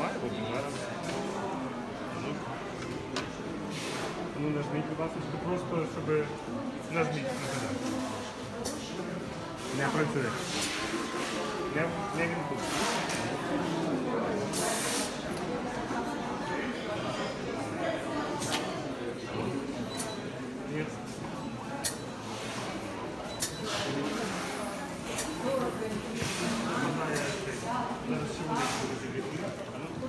Має бути зараз. Ну, Ну, нажміть, будь ласка, просто, щоб нажміть. Не працює. Не, не вімкнув. Ні. Можна я цей, зараз ще буде розігріти. А ну.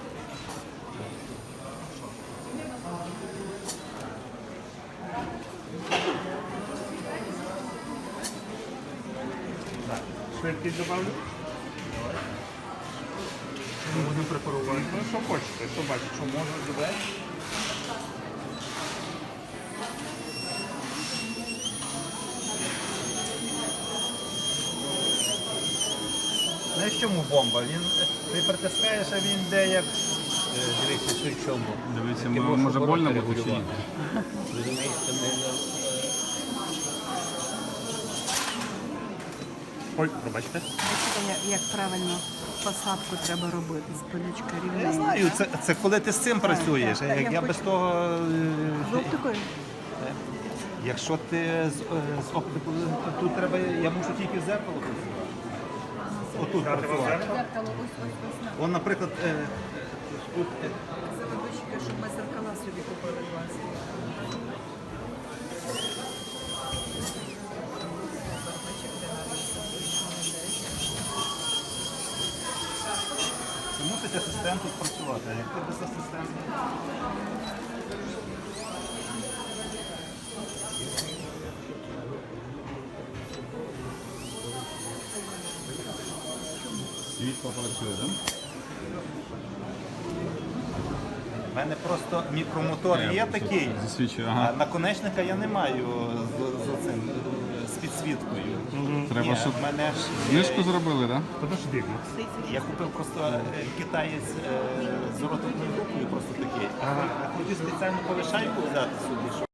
Так, швидкість добавлю. Ми будемо препарувати. Ну, що хочете, що бачите, що можна зробити. Знаєш чому бомба? Він ти притискаєш, а він йде як. Е, Дивіться, що в чому. Дивіться, Ти мо- можеш може обороти больно буде чи ні? регулювати. Розумієш, це не- Ой, пробачте. Бачите, як, як правильно посадку треба робити з пилючка рівненько. Я знаю, це, це коли ти з цим працюєш. так, Як я я без хочу- того. е, Ви? Якщо ти з, е, з оптику, то тут треба, я мушу тільки в зеркало працювати. Отут працювати. зеркало? Ось ось ось на Вон, наприклад, е, е, тут е, заводочки, щоб ми зеркала собі купили 20. Мусить асистент тут працювати. А як ти без асистента? Світло працює, так? У мене просто мікромотор є такий. Засвічує, А наконечника я не маю з, з, цим, підсвіткою. Треба, Ні, щоб мене ж знижку зробили, так? Подожди. Я купив просто е, китаєць е, з ротовною рукою, просто такий. А хотів спеціальну повишайку взяти собі, щоб